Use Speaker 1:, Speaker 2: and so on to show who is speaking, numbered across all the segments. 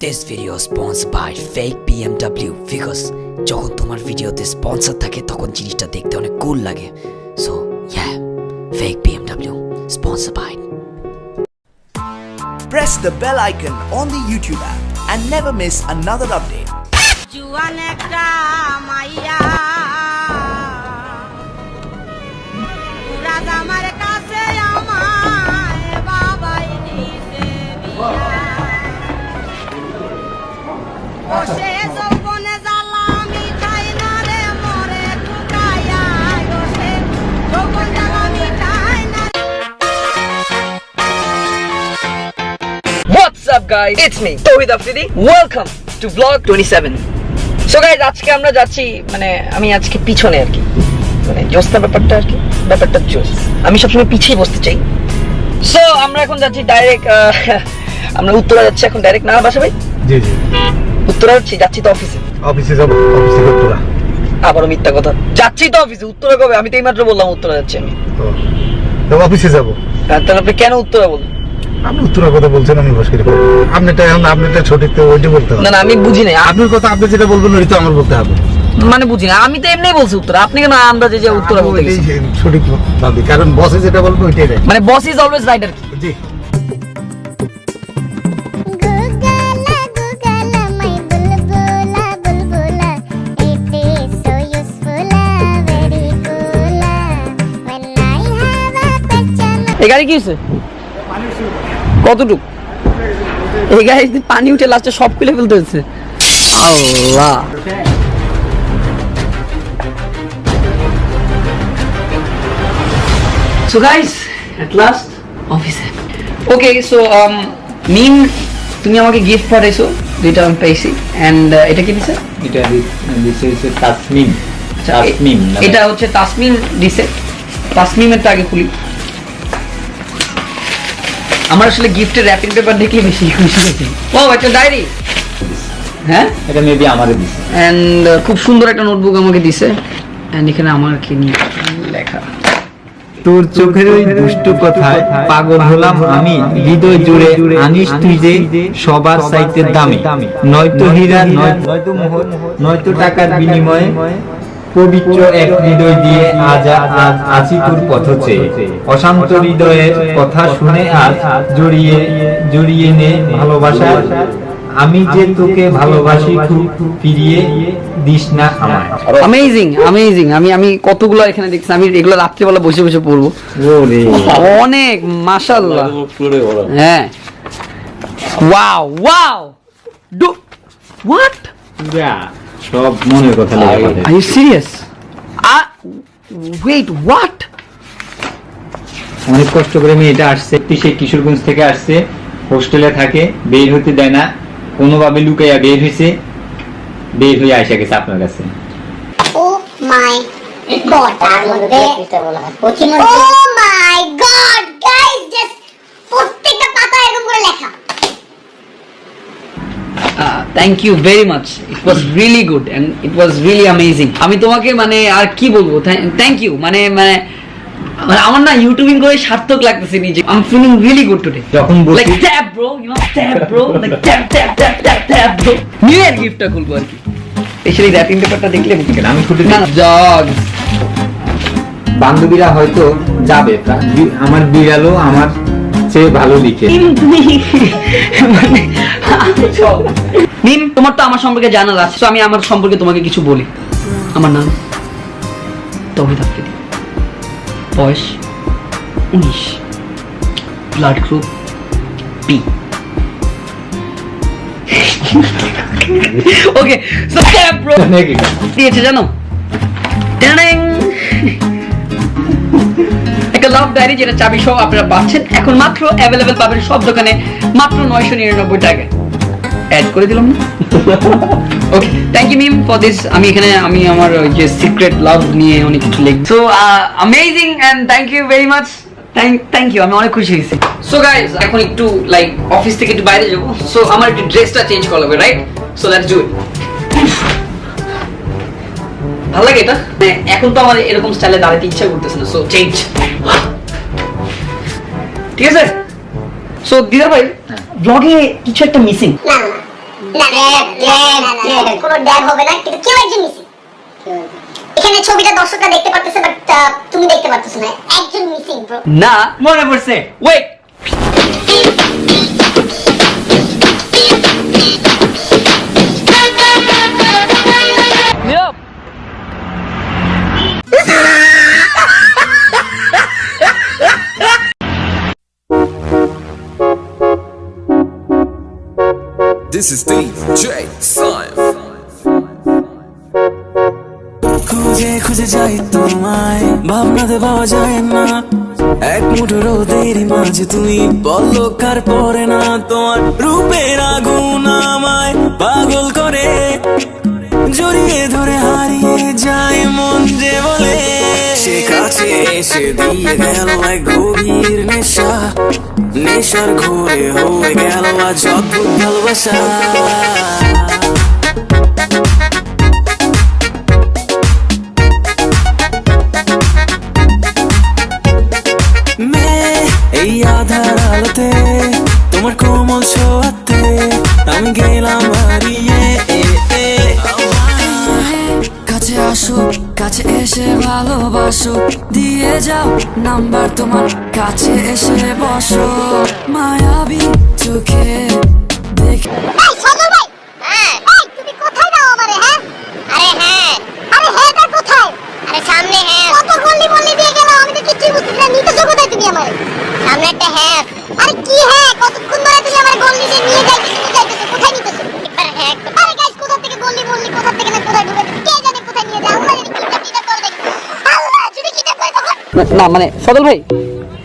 Speaker 1: This video is sponsored by fake BMW because যখন তোমার ভিডিওতে স্পন্সর থাকে তখন জিনিসটা দেখতে অনেক কুল লাগে so yeah fake BMW sponsored by
Speaker 2: Press the bell icon on the YouTube app and never miss another update.
Speaker 3: জুয়ান একটা মাইয়া পুরা
Speaker 4: guys? It's me, Tawhid Afridi. Welcome to vlog 27. So guys, আজকে আমরা যাচ্ছি মানে আমি আজকে পিছনে আর কি। মানে জোসনা ব্যাপারটা আর কি ব্যাপারটা জোস। আমি সবসময় পিছিয়ে বসতে চাই। সো আমরা এখন যাচ্ছি ডাইরেক্ট আমরা উত্তরা যাচ্ছি এখন ডাইরেক্ট না বাসা ভাই?
Speaker 5: জি জি।
Speaker 4: উত্তরা যাচ্ছি যাচ্ছি তো অফিসে
Speaker 5: অফিসে যাব অফিসে করতোরা
Speaker 4: আবারও মিথ্যা কথা। যাচ্ছি তো অফিসে উত্তরা কবে? আমি তো এইমাত্র বললাম উত্তরা যাচ্ছি আমি।
Speaker 5: অফিসে যাব।
Speaker 4: তাহলে আপনি কেন উত্তরা বললেন?
Speaker 5: আপনি উত্তরের কথা বলছেন আমি বসকে আপনারটা এখন আপনারটা সঠিক তো ওইটা বলতে হবে।
Speaker 4: না না আমি বুঝি নাই।
Speaker 5: আপনার কথা আপনি যেটা বলবেন ওই তো আমার বলতে হবে।
Speaker 4: মানে বুঝি না আমি তো এমনি বলছি উত্তরা। আপনি কেন আন্দাজে যে উত্তরা বলতে
Speaker 5: সঠিক ভাবি কারণ বসে যেটা বলবে ওইটাই রাইট।
Speaker 4: মানে বস ইজ অলওয়েজ রাইট আর কি।
Speaker 5: জি।
Speaker 4: এই গাড়ি কি হয়েছে কতটুক? এই গাড়িতে পানি উঠে লাস্টে সব খুলে ফেলতে হচ্ছে Allah. So guys at last অফিসে ওকে সো um, তুমি আমাকে গিফট পাঠাইছো যেটা আমি পেয়েছি অ্যান্ড এটা কি দিছে?
Speaker 6: এটা দিছে হচ্ছে তাসমিম।
Speaker 4: আচ্ছা,
Speaker 6: তাসমিম
Speaker 4: এটা হচ্ছে তাসমিম দিছে। তাসমিমেরটা আগে খুলি। আমার আসলে গিফটের র্যাপিং পেপার দেখলে বেশি খুশি হয়েছি ও একটা ডায়েরি হ্যাঁ?
Speaker 6: এটা মেবি আমারে দিছে।
Speaker 4: অ্যান্ড খুব সুন্দর একটা নোটবুক আমাকে দিছে। অ্যান্ড এখানে আমার কি নিয়ে লেখা।
Speaker 6: তোর চোখের ওই দুষ্টু কথায় পাগল হলাম আমি হৃদয় জুড়ে আনিস তুই যে সবার চাইতে দামি। নয়তো হীরা নয়তো মোহর নয়তো টাকার বিনিময়ে পবিত্র এক হৃদয় দিয়ে আজ আজ আছি তোর পথ চেয়ে অশান্ত হৃদয়ের কথা শুনে আজ জড়িয়ে জড়িয়ে নে ভালোবাসা। আমি যে তোকে ভালোবাসি খুব ফিরিয়ে দিস না আমায়।
Speaker 4: অ্যামেজিং অ্যামেজিং আমি আমি কতগুলো এখানে দেখছি। আমি এগুলো রাত্রিবেলা বসে বসে পড়ব।
Speaker 6: ওরে।
Speaker 4: অনেক মাশাল্লাহ হ্যাঁ। ওয়াও ওয়াও ডু হোয়াট
Speaker 6: যা, সব মনের কথা।
Speaker 4: Are you serious wait what
Speaker 6: অনেক কষ্ট করে মেয়েটা আসছে একটি সে কিশোরগঞ্জ থেকে আসছে হোস্টেলে থাকে বের হতে দেয় না কোনোভাবে লুকাইয়া বের হয়েছে বের হয়ে আসা গেছে আপনার কাছে।
Speaker 7: oh my god, তার মধ্যে oh my god, guys, just প্রত্যেকটা পাতা এরকম করে লেখা
Speaker 4: thank you very much it was really good and it was really amazing আমি তোমাকে মানে আর কি বলব? থ্যাংক ইউ মানে মানে মানে আমার না ইউটিউবিং করে সার্থক লাগতেছে নিজে। I am feeling really good today
Speaker 6: যখন বসি-
Speaker 4: like tap bro you know tap bro like tap tap tap tap tap bro new year গিফটটা খুলবো আর কি। এসে র্যাপিং পেপারটা দেখলে বুঝতে
Speaker 6: কেন, আমি খুলে
Speaker 4: না জগ
Speaker 6: বান্ধবীরা হয়তো যাবে। আমার বিড়ালও আমার চেয়ে ভালো লিখে।
Speaker 4: মিম তোমার তো আমার সম্পর্কে জানার আছে আমি আমার সম্পর্কে তোমাকে কিছু বলি। আমার নাম তহিদ আফ্রিদি। বয়স উনিশ। Blood group B okay so bro দিয়েছে জানো? লাভ ডায়েরি যেটা চাবি সহ আপনারা পাচ্ছেন। এখন মাত্র অ্যাভেলেবেল পাবেন সব দোকানে মাত্র নয়শো নিরানব্বই টাকা। অ্যাড করে দিলাম না? Okay thank you Mim for this আমি এখানে, আমি আমার ওই যে সিক্রেট লাভ নিয়ে অনেক কিছু লিখ so amazing and thank you very much thank you আমি অনেক খুশি হয়েছি। সো গাইজ এখন একটু লাইক অফিস থেকে একটু বাইরে যাব। সো আমার একটু ড্রেসটা চেঞ্জ করা লাগবে right so let's do it ভালো লাগে এটা? মানে এখন তো আমার এরকম স্টাইলে দাঁড়াতে ইচ্ছা করতেছে না সো চেঞ্জ ঠিক আছে? সো দিদার ভাই ব্লগে কিছু একটা মিসিং
Speaker 7: না না কোনো ড্যাব হবে না কিন্তু কেউ একজন মিসিং এখানে ছবিটা দর্শকরা দেখতে পারতেছে বাট তুমি দেখতে পারতেছো না। একজন মিসিং ব্রো
Speaker 4: না।
Speaker 6: মনে পড়ছে।
Speaker 4: Wait
Speaker 8: This is DJ Science.
Speaker 9: খুঁজে খুঁজে যাই তোমায় ভাবনাতে পাওয়া যায় না। এক মুঠো রোদেরই মাঝে তুমি পল্লকার পরে না তোমার রূপের আগুন আমায় পাগল করে? জড়িয়ে ধরে হারিয়ে যায় মন যে বলে। সে কাছে এসে দিয়ে গেল এক গভীর নেশা। নেশার ঘোরে হয়ে গেল আজ অদ্ভুত ভালোবাসা। এই আধার আলোতে তোমার কোমল আমি গেলাম
Speaker 10: কাছে এসে ভালোবাসো। দিয়ে যাও নাম্বার তোমার কাছে এসে বসো। মায়াবী চোখে দেখে
Speaker 7: এই সজল ভাই হ্যাঁ এই তুমি কোথায় যাও আমারে হ্যাঁ আরে হ্যাঁ আরে হ্যাঁ তার কোথায় আরে সামনে হ্যাঁ কত গল্লি বল্লি দিয়ে গেল আমি তো কিচ্ছুই বুঝতেছি না নিতে কোথায় তুমি আমারে সামনে একটা হ্যাঁ আরে কি হ্যাঁ কতক্ষণ ধরে তুমি আমার গল্লি দিয়ে নিয়ে যাইতেছো নিয়ে যাইতেছো কোথায় নিতেছো একবার হ্যাঁ আরে গাইস কোথা থেকে গল্লি বললি কোথা থেকে না কোথায় ঢুকে কে জানে কোথায় নিয়ে যায় আল্লাহ জানে কি কিটা করে দেখি আল্লাহ যদি কিটা করে তখন
Speaker 4: না মানে সদল ভাই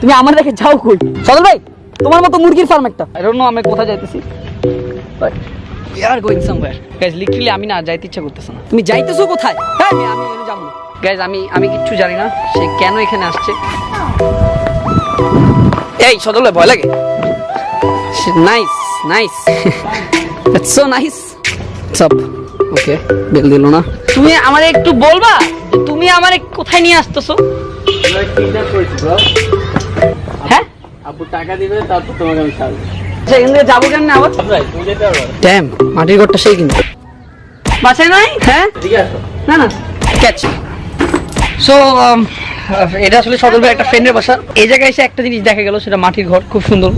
Speaker 4: তুমি আমার রেখে যাও কই? সদল ভাই তোমার মতো মুরগির ফার্ম একটা। আই ডোন্ট নো আমি কোথায় যাইতেছি? We are going somewhere guys literally আমি না যাইতে ইচ্ছা করতেছে না। তুমি যাইতেছো কোথায়? হ্যাঁ আমি আমি যাব। গাইস আমি আমি কিচ্ছু জানি না সে কেন এখানে আসছে? এই সদল ভাই ভয় লাগে। Nice nice it's so nice সব ওকে বেল দিল না। তুমি আমারে একটু বলবা তুমি আমারে কোথায় নিয়ে আসতেছো? হ্যাঁ?
Speaker 6: আপু টাকা দিবে তারপর তোমাকে আমি ছাড়বো।
Speaker 4: আচ্ছা থেকে যাব কেন আবার?
Speaker 6: তুমি যেতে পারবে
Speaker 4: ড্যাম মাটির ঘরটা সেই কিন্তু। বাসায় নাই? হ্যাঁ? না না। ক্যাচ সো এটা আসলে সদর ভাই একটা ফ্রেন্ডের বাসা। এই জায়গায় এসে একটা জিনিস দেখা গেল সেটা মাটির ঘর খুব সুন্দর।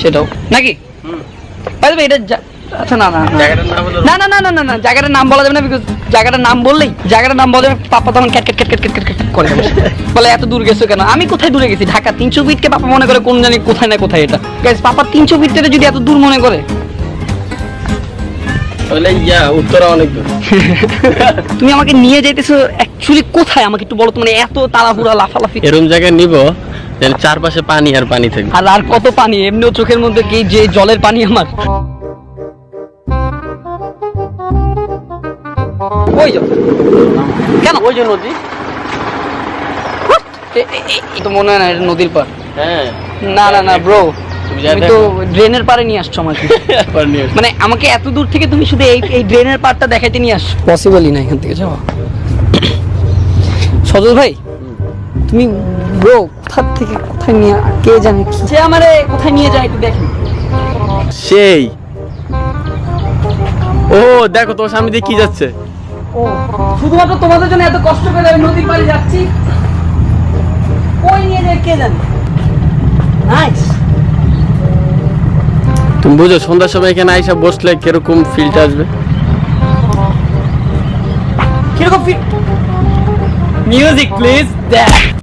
Speaker 4: সেটাও। নাকি? এটা আচ্ছা না না না।
Speaker 6: জায়গাটার নাম হলো
Speaker 4: না না না না না না জায়গাটার নাম বলা যাবে না বিকজ জায়গাটার নাম বললেই জায়গাটার নাম বলা যাবে পাপা তখন cat cat cat cat cat cat করে বলে এত দূর গেছো কেন? আমি কোথায় দূরে গেছি? ঢাকা তিনশো ফিটকে পাপা মনে করে কোন জানি কোথায় না কোথায় এটা। গাইস পাপা তিনশো যদি এত দূর মনে করে।
Speaker 6: তাহলে ইয়া উত্তরা অনেক দূর।
Speaker 4: তুমি আমাকে নিয়ে যাইতেছো অ্যাকচুয়ালি কোথায়? আমাকে একটু বলো তো মানে এত তাড়াহুড়া লাফালাফি।
Speaker 6: এরম জায়গায় নিব চারপাশে পানি আর পানি থাকবে।
Speaker 4: আর আর কত পানি? এমনিও চোখের মধ্যে কি যে জলের পানি আমার? ওই যাও কেন?
Speaker 6: ওই যে নদী।
Speaker 4: তো মনে হয় না এটা নদীর পার
Speaker 6: হ্যাঁ।
Speaker 4: না না না ব্রো
Speaker 6: তুমি
Speaker 4: তো ড্রেনের পারে নিয়ে আসছো আমাকে। মানে আমাকে এত দূর থেকে তুমি শুধু এই এই ড্রেনের পারটা দেখাইতে নিয়ে আসছো? পসিবলই না এখান থেকে যাওয়া। সজল ভাই তুমি ব্রো কোথা থেকে কোথায় নিয়ে কে জানে কি? যে আমারে কোথায় নিয়ে যায় একটু দেখি।
Speaker 6: সেই। ও দেখো তোমার সামনে দিয়ে কি যাচ্ছে।
Speaker 4: ও শুধুমাত্র তোমাদের জন্য এত কষ্ট করে আমি নদীর পাড়ে যাচ্ছি। কই নিয়ে যায় কে জানে? নাইস
Speaker 6: তুমি বুঝো সন্ধ্যার সময় এখানে আইসা বসলে কীরকম ফিলটা আসবে?
Speaker 4: কীরকম feel music please that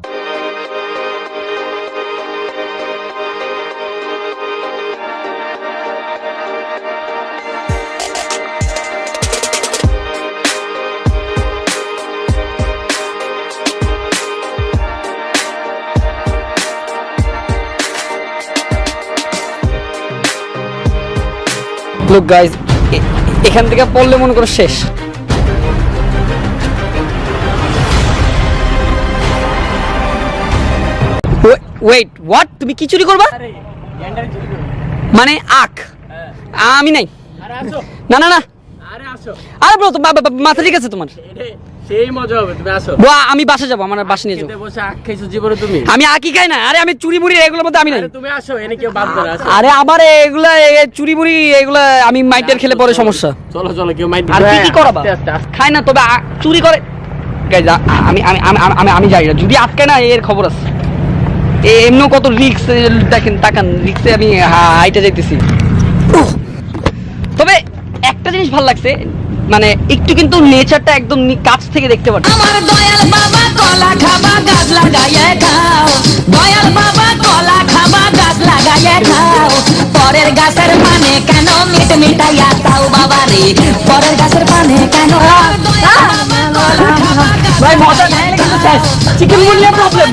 Speaker 4: look guys এখান থেকে পড়লে মনে করো শেষ। ওয়েট হোয়াট তুমি কি চুরি করবা? মানে আখ। আমি নাই। না না না। আরে ব্রো মাথা ঠিক আছে তোমার?
Speaker 11: সেই মজা হবে তুমি আসো।
Speaker 4: বা আমি বাসা যাব আমার বাসা নিয়ে যাব।
Speaker 11: বসে আখ খাইছো জীবনে তুমি?
Speaker 4: আমি আকি খাই না আরে আমি চুরি মুড়ি এগুলোর মধ্যে আমি নাই।
Speaker 11: তুমি আসো এনে কেউ বাদ আসো।
Speaker 4: আরে আমার এগুলা চুরি মুড়ি এগুলা আমি মাইটের খেলে পরে সমস্যা।
Speaker 11: চলো চলো কেউ মাইন্ড
Speaker 4: আর কি কি করাবা?
Speaker 11: আস্তে আস্তে আস্তে।
Speaker 4: খাই না তবে চুরি করে আ- আমি আমি আমি আমি- যাই না। যদি আটকে না এর খবর আছে। এ- এমনিও কত রিক্স দেখেন তাকান রিক্সে আমি হাইটে যাইতেছি। একটা জিনিস ভালো লাগছে মানে একটু কিন্তু নেচারটা একদম কাছ থেকে দেখতে পাচ্ছি
Speaker 10: আমার দয়াল বাবা কলা খাবা গাছ লাগাইয়ে খাও। দয়াল বাবা কলা খাবা গাছ লাগাইয়ে খাও। পরের গাছের পানে কেন মিট মিটাইয়া তাও বাবা রে? পরের গাছের পানে কেন
Speaker 4: ভাই মজা নেই কিন্তু শেষ chicken problem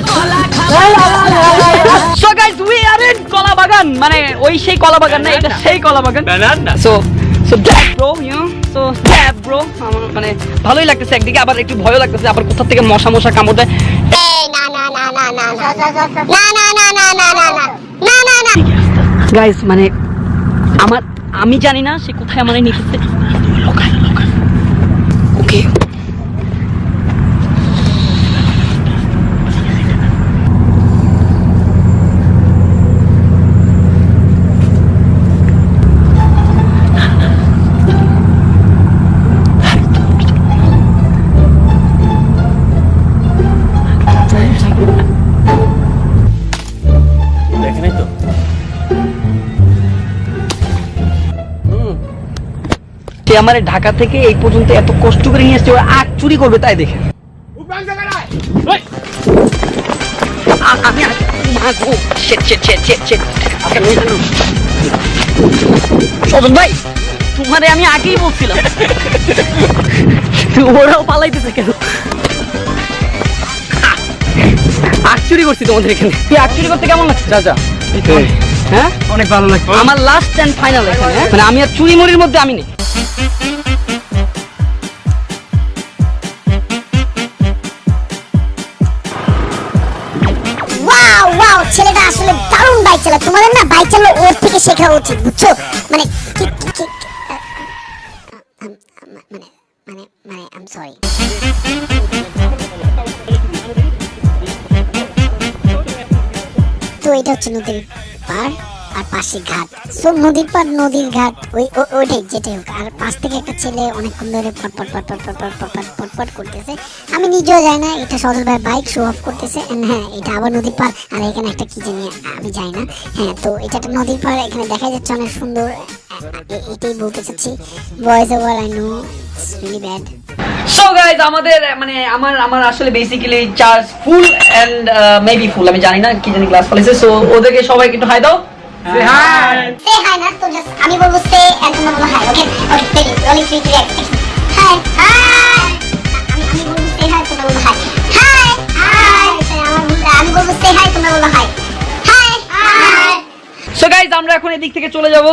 Speaker 4: so guys we are in কলা বাগান মানে ওই সেই কলা বাগান না এটা সেই কলা বাগান so so that bro you so that bro আমার মানে ভালোই লাগতেছে একদিকে আবার একটু ভয়ও লাগতেছে আবার কোথা থেকে মশা মশা কামড় দেয় গাইস মানে আমার আমি জানি না সে কোথায় আমার নিতেছে ওকে আমার ঢাকা থেকে এই পর্যন্ত এত কষ্ট করে নিয়ে আসছে ওরা আগ চুরি করবে তাই দেখে। আমি আ- মা গো, shit, shit, shit, shit, shit. সদন ভাই তোমারে আমি আগেই বলছিলাম। ওরাও পালাইতেছে কেন? আগ চুরি করছি তোমাদের এখানে। কি আগ চুরি করতে কেমন লাগছে? চাচা হ্যাঁ?
Speaker 6: অনেক ভালো লাগছে।
Speaker 4: আমার লাস্ট এন্ড ফাইনাল এখানে হ্যাঁ? মানে আমি আর চুরি মুড়ির মধ্যে আমি নেই।
Speaker 7: আসলে দারুণ বাইক চালায় তোমাদের না বাইক চালানো ওর থেকে শেখা উচিত, বুঝছ? মানে মানে মানে মানে আম সরি তো এটা হচ্ছে নদীর আর পাশে ঘাট। সো নদীর পার নদীর ঘাট, ওই ওইটাই যেটাই হোক। আর পাশ থেকে একটা ছেলে অনেকক্ষণ ধরে পটপট পটপট পটপট পটপট পটপট করতেছে। আমি নিজেও যাই না, এটা সজল ভাই বাইক শো অফ করতেছে। হ্যাঁ এটা আবার নদীর পার। আর এখানে একটা কি জানি, আমি যাই না। হ্যাঁ তো এটা একটা নদীর পার। এখানে দেখা যাচ্ছে অনেক সুন্দর এটাই বলতে চাচ্ছি। Voice over I know really bad
Speaker 4: so guys আমাদের মানে আমার আমার আসলে basically charge full and maybe full আমি জানি না, কি জানি গ্লাস ফলেছে সো ওদেরকে সবাইকে একটু হাই দাও।
Speaker 7: সে হাই না তো জাস্ট আমি বলব সে এন্ড তোমরা বলো hi okay okay ready rolling 3 3 hi hi আমি আমি বলব সে হাই তোমরা বলো হাই হাই হাই আমি বলব সে হাই তোমরা বলো hi hi hi
Speaker 4: so guys আমরা এখন এদিক থেকে চলে যাব।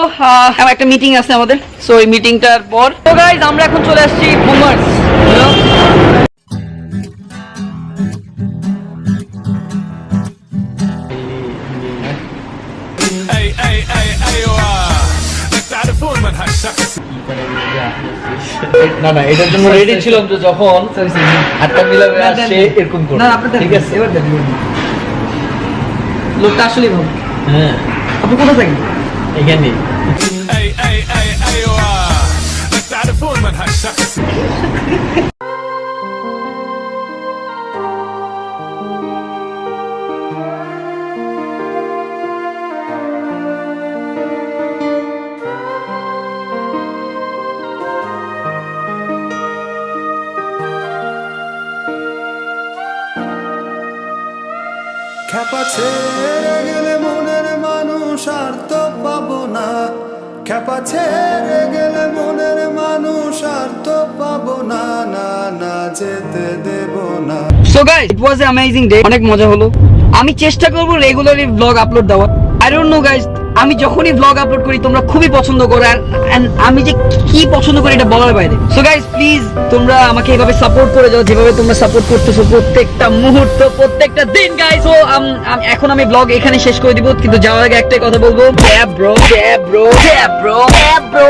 Speaker 4: একটা মিটিং আছে আমাদের। সো এই মিটিংটার পর তো গাইজ আমরা এখন চলে আসছি বুমার্স
Speaker 6: না না এটার জন্য রেডি ছিলাম যে যখন আটটা মিলাবে আসে এরকম করে
Speaker 4: না আপনি
Speaker 6: ঠিক আছে?
Speaker 4: এবার দেখুন লোকটা আসলে ভালো।
Speaker 6: হ্যাঁ।
Speaker 4: আপনি কোথায় থাকেন?
Speaker 6: এখানে।
Speaker 8: এই এই এই এই ও
Speaker 9: খ্যাপা ছেড়ে গেলে মনের মানুষ আর তো পাবো না। খ্যাপা ছেড়ে গেলে মনের মানুষ আর তো পাবো না না না, যেতে দেব না।
Speaker 4: So guys it was amazing day অনেক মজা হলো। আমি চেষ্টা করব রেগুলারলি ব্লগ আপলোড দেওয়ার। আই ডোন্ট নো গাইস আমি যখনই ব্লগ আপলোড করি, তোমরা খুবই পছন্দ করো আমি যে কি পছন্দ করি এটা বলার বাইরে। সো গাইজ প্লিজ তোমরা আমাকে এভাবে সাপোর্ট করে যাও, যেভাবে তোমরা সাপোর্ট করতেছো প্রত্যেকটা মুহূর্ত, প্রত্যেকটা দিন গাইজ সো এখন আমি ব্লগ এখানে শেষ করে দিব, কিন্তু যাওয়ার আগে একটাই কথা বলব। Bro bro bro bro